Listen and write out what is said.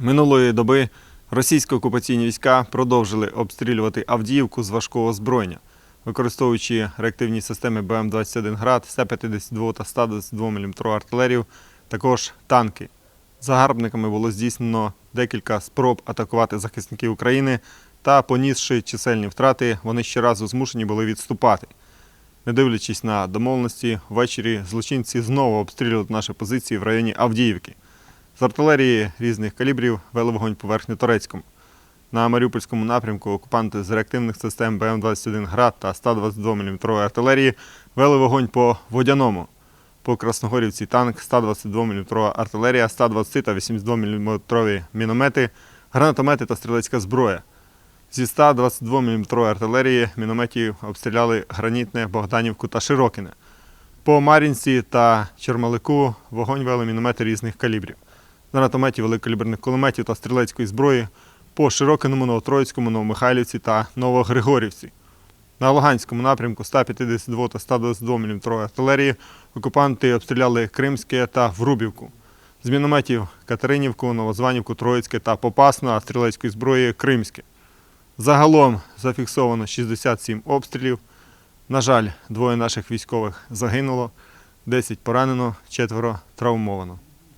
Минулої доби російські окупаційні війська продовжили обстрілювати Авдіївку з важкого озброєння, використовуючи реактивні системи БМ-21 «Град», С-52 та 122 мм артилерію, також танки. Загарбниками було здійснено декілька спроб атакувати захисників України та, понісши чисельні втрати, вони щоразу змушені були відступати. Не дивлячись на домовленості, ввечері злочинці знову обстрілювали наші позиції в районі Авдіївки. З артилерії різних калібрів вели вогонь по верхньоторецькому. На Маріупольському напрямку окупанти з реактивних систем БМ-21 «Град» та 122 мм артилерії вели вогонь по водяному. По Красногорівці танк, 122 мм артилерія, 120 та 82 мм міномети, гранатомети та стрілецька зброя. Зі 122 мм артилерії мінометів обстріляли Гранітне, Богданівку та Широкине. По Мар'їнці та Чермалику вогонь вели міномети різних калібрів. Гранатометів великокаліберних кулеметів та стрілецької зброї по Широкиному, Новотроїцькому, Новомихайлівці та Новогригорівці. На Луганському напрямку 152 та 122 мм артилерії окупанти обстріляли Кримське та Врубівку. З мінометів Катеринівку, Новозванівку, Троїцьке та Попасну, а стрілецької зброї Кримське. Загалом зафіксовано 67 обстрілів. На жаль, двоє наших військових загинуло, 10 поранено, четверо травмовано.